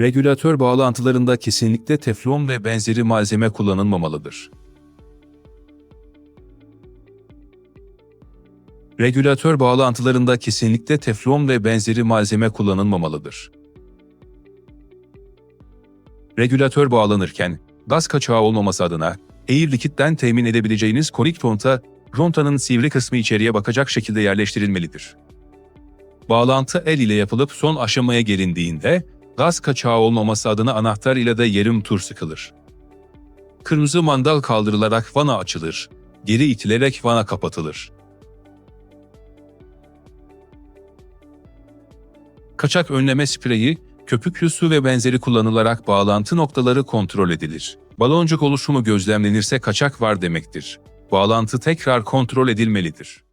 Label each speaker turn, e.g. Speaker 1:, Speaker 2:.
Speaker 1: Regülatör bağlantılarında kesinlikle teflon ve benzeri malzeme kullanılmamalıdır. Regülatör bağlantılarında kesinlikle teflon ve benzeri malzeme kullanılmamalıdır. Regülatör bağlanırken gaz kaçağı olmaması adına Air Liquid'den temin edebileceğiniz konik tonta, rontanın sivri kısmı içeriye bakacak şekilde yerleştirilmelidir. Bağlantı el ile yapılıp son aşamaya gelindiğinde gaz kaçağı olmaması adına anahtar ile de yarım tur sıkılır. Kırmızı mandal kaldırılarak vana açılır, geri itilerek vana kapatılır. Kaçak önleme spreyi, köpüklü su ve benzeri kullanılarak bağlantı noktaları kontrol edilir. Baloncuk oluşumu gözlemlenirse kaçak var demektir. Bağlantı tekrar kontrol edilmelidir.